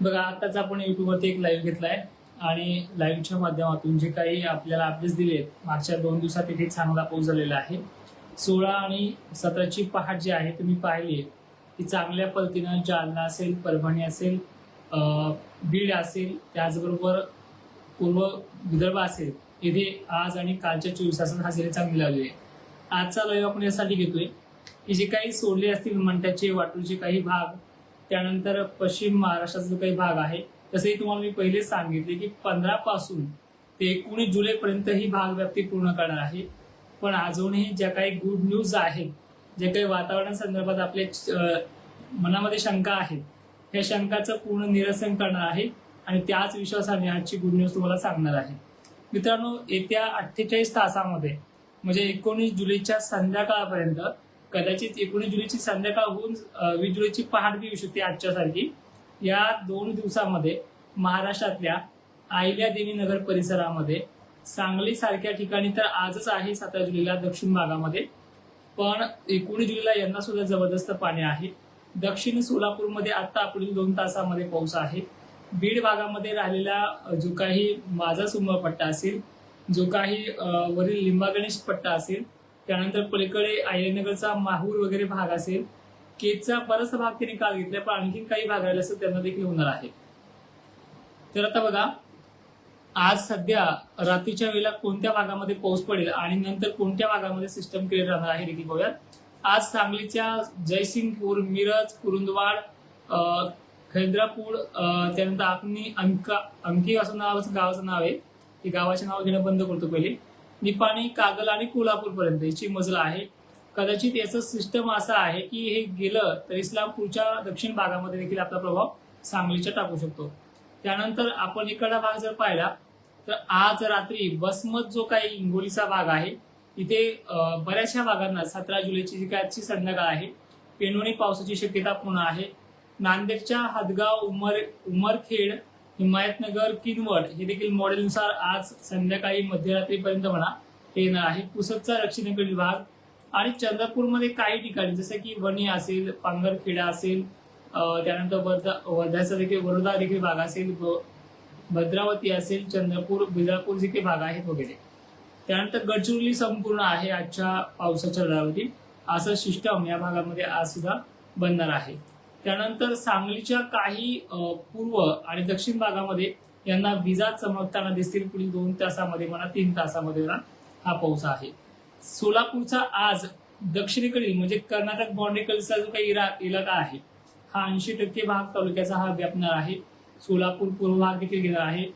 बघा आताच आपण युट्यूबवरती एक लाईव्ह घेतलाय आणि लाईव्हच्या माध्यमातून जे काही आपल्याला अपडेट्स दिले मागच्या दोन दिवसात इथे चांगला पाऊस झालेला आहे. सोळा आणि सतराची पहाट जी आहे तुम्ही पाहिली ती चांगल्या पद्धतीनं जालना असेल परभणी असेल बीड असेल त्याचबरोबर पूर्व विदर्भ असेल इथे आज आणि कालच्या चोवीस तासात हजेरी चांगली लावली आहे. आजचा लाईव्ह आपण यासाठी घेतोय की जे काही सोडले असतील मंटाचे वाटूचे काही भाग त्यानंतर पश्चिम महाराष्ट्राचा जो काही भाग आहे तसंही तुम्हाला मी पहिलेच सांगितले की पंधरा पासून ते एकोणीस जुलैपर्यंत ही भाग व्याप्ती पूर्ण करणार आहे. पण अजूनही ज्या काही गुड न्यूज आहेत जे काही वातावरणासंदर्भात आपल्या अं, मनामध्ये शंका आहेत ह्या शंकाचं पूर्ण निरसन करणार आहे आणि त्याच विश्वासाने आजची गुड न्यूज तुम्हाला सांगणार आहे. मित्रांनो येत्या अठ्ठेचाळीस तासामध्ये म्हणजे एकोणीस जुलैच्या संध्याकाळपर्यंत कदाचित एकोणीस जुलैची संध्याकाळ होऊन वीस जुलैची पहाट बी येऊ शकते आजच्या सारखी. या दोन दिवसामध्ये महाराष्ट्रातल्या आहिल्या देवी नगर परिसरामध्ये सांगली सारख्या ठिकाणी तर आजच आहे सतरा जुलैला दक्षिण भागामध्ये. पण एकोणीस जुलैला यांना सुद्धा जबरदस्त पाणी आहे. दक्षिण सोलापूरमध्ये आता पुढील दोन तासामध्ये पाऊस आहे. बीड भागामध्ये राहिलेला जो काही माझा सुंबळ पट्टा असेल जो काही वरील लिंबागणेश पट्टा असेल त्यानंतर पलीकडे आयनगरचा माहूर वगैरे भाग असेल केजचा बराचसा भाग त्यांनी काल घेतला पण आणखी काही भाग राहिले असेल त्यांना देखील होणार आहे. तर आता बघा आज सध्या रात्रीच्या वेळेला कोणत्या भागामध्ये पाऊस पडेल आणि नंतर कोणत्या भागामध्ये सिस्टम क्रिएट राहणार आहे देखील बघूयात. आज सांगलीच्या जयसिंगपूर मिरज कुरुंदवाड अं, खैद्रापूर त्यानंतर आपणी अंका अंकी असं नावाचं गावाचं नाव आहे. ते गावाचे नाव घेणं बंद करतो पहिले. निपाणी कागल आणि कोल्हापूर पर्यंत याची मजल आहे. कदाचित याचं सिस्टम असं आहे की हे गेलं तर इस्लामपूरच्या दक्षिण भागामध्ये देखील आपला प्रभाव सांगलीच्या टाकू शकतो. त्यानंतर आपण इकडचा भाग जर पाहिला तर आज रात्री बसमत जो काही हिंगोलीचा भाग आहे इथे बऱ्याचशा भागांना सतरा जुलैची जी काय संध्याकाळ आहे. पेनोणी पावसाची शक्यता पूर्ण आहे. नांदेडच्या हदगाव उमर उमरखेड हिमायतनगर किनवट हे देखील मॉडेलनुसार आज संध्याकाळी मध्यरात्रीपर्यंत म्हणा येणार आहे. पुसदचा दक्षिणेकडील भाग आणि चंद्रपूरमध्ये काही ठिकाणी जसं की वणी असेल पांगरखेडा असेल त्यानंतर वर्धा वर्ध्याचा देखील वरोधा देखील भाग असेल भद्रावती असेल चंद्रपूर बिजापूर जे काही भाग आहेत वगैरे. त्यानंतर गडचिरोली संपूर्ण आहे आजच्या पावसाच्या लढावती असं सिस्टम या भागामध्ये आज सुद्धा बनणार आहे. त्यानंतर सांगलीच्या काही पूर्व आणि दक्षिण भागामध्ये यांना विजा चमकताना दिसतील पुढील दोन तासामध्ये म्हणा तीन तासामध्ये म्हणा हा पाऊस आहे. सोलापूरचा आज दक्षिणेकडील म्हणजे कर्नाटक बाउंड्रीकडचा जो काही इरा इलाका आहे हा ऐंशी टक्के भाग तालुक्याचा हा व्यापणार आहे. सोलापूर पूर्व भाग देखील घेणार आहे.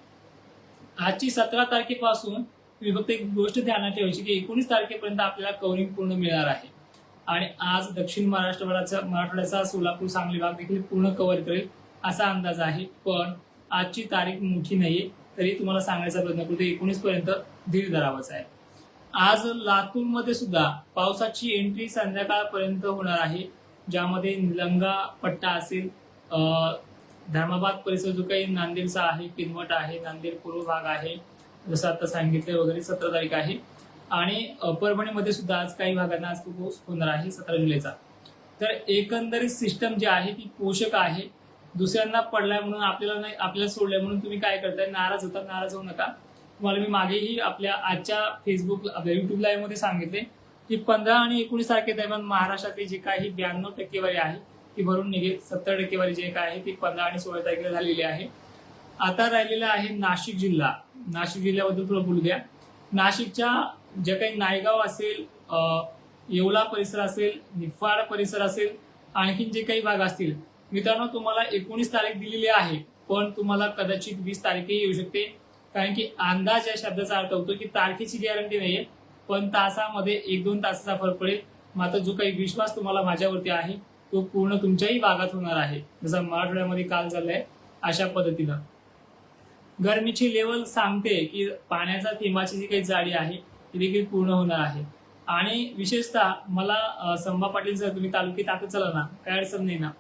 आजची सतरा तारखेपासून तुम्ही फक्त एक गोष्ट ध्यानात ठेवायची की एकोणीस तारखेपर्यंत आपल्याला कवरिंग पूर्ण मिळणार आहे. आणि आज दक्षिण महाराष्ट्रभराचा मराठवाड्याचा सोलापूर सांगली भाग देखील पूर्ण कव्हर करेल असा अंदाज आहे. पण आजची तारीख मोठी नाहीये तरी तुम्हाला सांगायचा प्रयत्न करतो एकोणीस पर्यंत धीर धरावाच आहे. आज लातूरमध्ये सुद्धा पावसाची एंट्री संध्याकाळपर्यंत होणार आहे ज्यामध्ये निलंगा पट्टा असेल अं, धर्माबाद परिसर जो काही नांदेडचा आहे किनवट आहे नांदेड पूर्व भाग आहे जसं आता सांगितलं वगैरे सतरा तारीख आहे. आणि परभणीमध्ये सुद्धा आज काही भागांना आज पाऊस होणार आहे सतरा जुलैचा. तर एकंदरीत सिस्टम जी आहे ती पोषक आहे. दुसऱ्यांना पडलाय म्हणून आपल्याला नाही आपल्याला सोडलंय म्हणून तुम्ही काय करताय? नाराज होता नाराज होऊ नका. तुम्हाला मी मागेही आपल्या आजच्या फेसबुक आपल्या युट्यूब लाईव्हमध्ये सांगितले की पंधरा आणि एकोणीस तारखेदरम्यान महाराष्ट्रातली जी काही ब्याण्णव टक्केवारी आहे ती भरून निघेल. सत्तर टक्केवारी जे काय आहे ती पंधरा आणि सोळा तारखेला झालेली आहे. आता राहिलेला आहे नाशिक जिल्हा. नाशिक जिल्ह्याबद्दल तुला बोलू द्या नाशिकच्या जे काही नायगाव असेल अं, येवला परिसर असेल निफाड परिसर असेल आणखीन जे काही भाग असतील मित्रांनो तुम्हाला एकोणीस तारीख दिलेली आहे पण तुम्हाला कदाचित वीस तारीखही येऊ शकते. कारण की अंदाज या शब्दाचा अर्थ होतो की तारखेची गॅरंटी नाहीये पण तासामध्ये एक दोन तासाचा फरक पडेल. मात्र जो काही विश्वास तुम्हाला माझ्यावरती आहे तो पूर्ण तुमच्याही भागात होणार आहे. जसा मराठवाड्यामध्ये काल झालाय अशा पद्धतीनं. गरमीची लेवल सांगते की पाण्याचा थेंबाची जी काही जाडी आहे देखील पूर्ण होणार आहे. आणि विशेषतः मला संभा पाटील जर तुम्ही तालुक्यात आता चला ना काय अडचण नाही ना.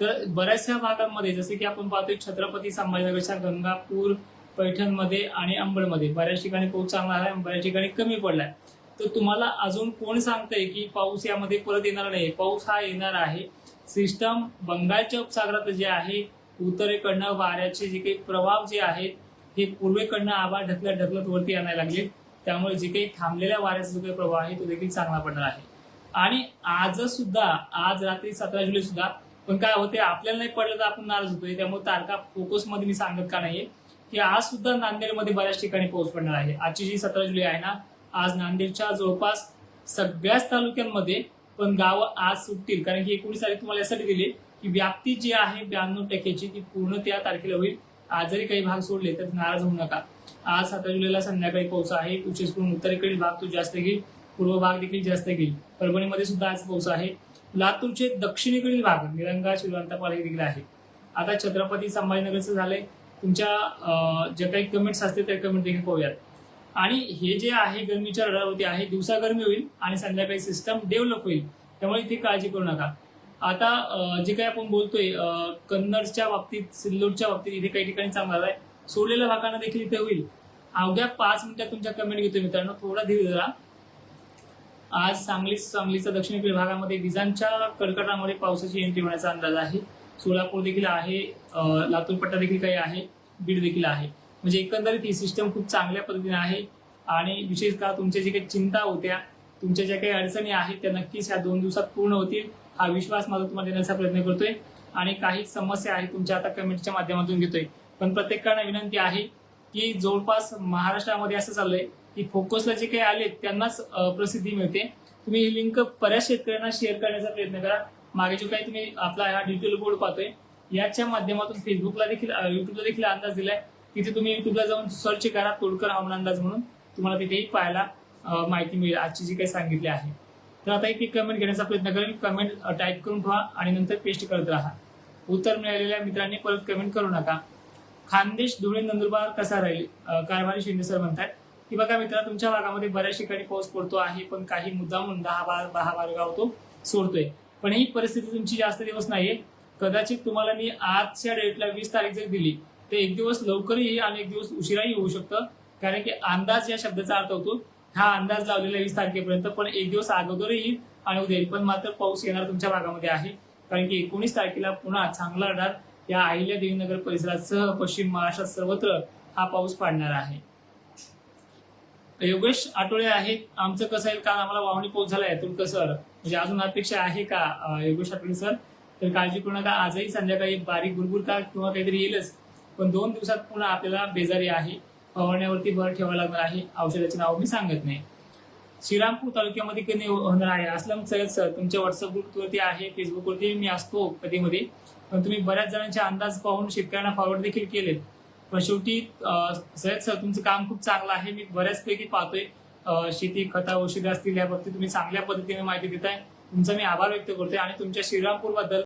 तर बऱ्याचशा भागांमध्ये जसे की आपण पाहतोय छत्रपती संभाजीनगरच्या गंगापूर पैठणमध्ये आणि अंबडमध्ये बऱ्याच ठिकाणी पाऊस चांगला आहे बऱ्याच ठिकाणी कमी पडलाय. तर तुम्हाला अजून कोण सांगतंय की पाऊस यामध्ये परत येणार नाही? पाऊस हा येणार आहे. सिस्टम बंगालच्या उपसागरात जे आहे उत्तरेकडनं वाऱ्याचे जे काही प्रभाव जे आहेत हे पूर्वेकडनं आभाळ ढकलत ढकलत वरती आणायला लागले. त्यामुळे जे काही थांबलेल्या वाऱ्याचा जो काही प्रभाव आहे तो देखील चांगला पडणार आहे. आणि आज सुद्धा आज रात्री सतरा जुलै सुद्धा पण काय होते आपल्याला नाही पडलं तर आपण नाराज होतोय. त्यामुळे तारखा फोकसमध्ये मी सांगत का नाहीये की आज सुद्धा नांदेडमध्ये बऱ्याच ठिकाणी पाऊस पडणार आहे. आजची जी सतरा जुलै आहे ना आज नांदेडच्या जवळपास सगळ्याच तालुक्यांमध्ये पण गावं आज सुटतील. कारण की एकोणीस तारीख तुम्हाला यासाठी दिली की व्याप्ती जी आहे ब्याण्णव टक्क्याची ती पूर्ण त्या तारखेला होईल. आज जरी काही भाग सोडले तर नाराज होऊ नका. आज सात जुलैला संध्याकाळी पाऊस आहे विशेष करून उत्तरेकडील भाग तो जास्त घेईल पूर्व भाग देखील जास्त घेईल. परभणीमध्ये सुद्धा आज पाऊस आहे. लातूरचे दक्षिणेकडील भाग निरंगा श्रीवंतपाल हे देखील आहे आता छत्रपती संभाजीनगरचं झालंय. तुमच्या ज्या काही कमेंट्स असतील त्या कमेंट देखील पाहूयात. आणि हे जे आहे गरमीच्या रडावरती आहे दिवसा गरमी होईल आणि संध्याकाळी सिस्टम डेव्हलप होईल. त्यामुळे इथे काळजी करू नका. आता जे काही आपण बोलतोय कन्नडच्या बाबतीत सिल्लोडच्या बाबतीत इथे काही ठिकाणी चांगला आहे. सोडलेल्या भागांना देखील इथे होईल. अवघ्या पाच मिनिटात तुमच्या कमेंट घेतोय मित्रांनो. थोडा धीर धरा. आज सांगली सांगलीच्या दक्षिणेकडील भागामध्ये विजांच्या कडकडामुळे पावसाची एंट्री होण्याचा अंदाज आहे. सोलापूर देखील आहे. लातूरपट्टा लातूर पट्टा देखील काही आहे. बीड देखील आहे. म्हणजे एकंदरीत ही सिस्टम खूप चांगल्या पद्धतीने आहे. आणि विशेषतः तुमच्या जे काही चिंता होत्या तुमच्या ज्या काही अडचणी आहेत त्या नक्कीच ह्या दोन दिवसात पूर्ण होतील हा विश्वास माझा तुम्हाला देण्याचा प्रयत्न करतोय. आणि काही समस्या आहेत तुमच्या आता कमेंटच्या माध्यमातून घेतोय. पण प्रत्येकाला विनंती आहे की जवळपास महाराष्ट्रामध्ये असं चाललंय की फोकसला जे काही आले त्यांनाच प्रसिद्धी मिळते. तुम्ही ही लिंक बऱ्याच शेतकऱ्यांना शेअर करण्याचा प्रयत्न करा. मागे जो काही तुम्ही आपला हा डिटेल बोर्ड पाहतोय याच्या माध्यमातून फेसबुकला देखील युट्यूबला देखील अंदाज दिलाय. तिथे तुम्ही युट्यूबला जाऊन सर्च करा तोडकर हवामान अंदाज म्हणून. तुम्हाला तिथेही पाहायला माहिती मिळेल. आजची जी काही सांगितली आहे. तर आता एक एक कमेंट घेण्याचा प्रयत्न करेल कमेंट टाईप करून ठेवा आणि नंतर पेस्ट करत राहा. उत्तर मिळालेल्या मित्रांनी परत कमेंट करू नका. खानदेश धुळे नंदुरबार कसा राहील? कारभारी शिंदे सर म्हणतात की बघा मित्रा तुमच्या भागामध्ये बऱ्याच ठिकाणी पाऊस पडतो आहे पण काही मुद्दामून दहा बार दहा बारा गाव तो सोडतोय. पण ही परिस्थिती तुमची जास्त दिवस नाहीये. कदाचित तुम्हाला मी आजच्या डेटला वीस तारीख जर दिली तर एक दिवस लवकरही येईल आणि एक दिवस उशिराही होऊ शकतं. कारण की अंदाज या शब्दाचा अर्थ होतो हा अंदाज लावलेला वीस तारखेपर्यंत पण एक दिवस अगोदरही येईल आणि उद्या येईल पण मात्र पाऊस येणार तुमच्या भागामध्ये आहे. कारण की एकोणीस तारखेला पुन्हा चांगला रडार या अहिल्या देवीनगर परिसरासह पश्चिम महाराष्ट्रात सर्वत्र हा पाऊस पाडणार आहे. योगेश आठवडे आहेत आमचं कसं आहे? का आम्हाला वावणी पाऊस झालाय तुमचं सर म्हणजे अजून अपेक्षा आहे का योगेश आठवडे सर? तर काळजी करू नका. आजही संध्याकाळी बारीक गुरगुर का किंवा काहीतरी येईलच. पण दोन दिवसात पुन्हा आपल्याला बेजारी आहे. फवारण्यावरती भर ठेवावा लागणार आहे. औषधाचे नाव मी सांगत नाही. श्रीरामपूर तालुक्यामध्ये कधी होणार आहे? असलम सय्यद सर तुमच्या व्हॉट्सअप ग्रुपवरती आहे फेसबुकवरती मी असतो कधी मध्ये पण तुम्ही बऱ्याच जणांचे अंदाज पाहून शेतकऱ्यांना फॉरवर्ड देखील केलेत. पण शेवटी अं, सर तुमचं काम खूप चांगलं आहे. मी बऱ्याचपैकी पाहतोय. शेती खता औषधं असतील याबाबतीत तुम्ही चांगल्या पद्धतीने माहिती देताय. तुमचा मी आभार व्यक्त करतोय आणि तुमच्या श्रीरामपूरबद्दल